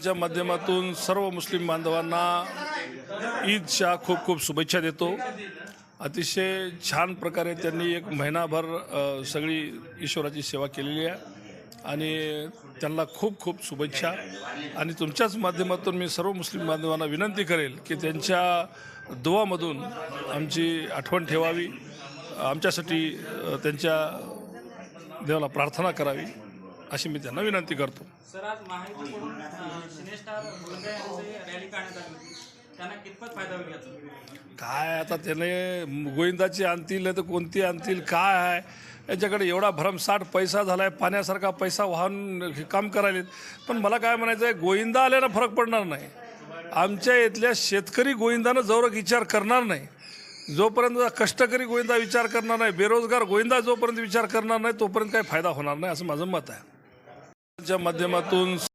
च्या माध्यमातून सर्व मुस्लिम बांधवांना ईदच्या खूप खूप शुभेच्छा देतो. अतिशय छान प्रकारे त्यांनी एक महिनाभर सगळी ईश्वराची सेवा केलेली आहे आणि त्यांना खूप खूप शुभेच्छा. आणि तुमच्याच माध्यमातून मी सर्व मुस्लिम बांधवांना विनंती करेल की त्यांच्या दुवामधून आमची आठवण ठेवावी. आमच्यासाठी त्यांच्या देवाला प्रार्थना करावी. अशी मी त्यांना विनंती करतो. सर आज काय आता त्याने गोविंदाची आणतील नाही तर कोणती आणतील काय आहे? याच्याकडे एवढा भरमसाठ पैसा झाला आहे पाण्यासारखा पैसा वाहून हे काम करायलेत. पण मला काय म्हणायचं आहे गोविंदा आल्यानं फरक पडणार नाही. आमच्या इथल्या शेतकरी गोविंदानं जवळ विचार करणार नाही. जोपर्यंत कष्टकरी गोविंदा विचार करणार नाही बेरोजगार गोविंदा जोपर्यंत विचार करणार नाही तोपर्यंत काही फायदा होणार नाही असं माझं मत आहे. च्या माध्यमातून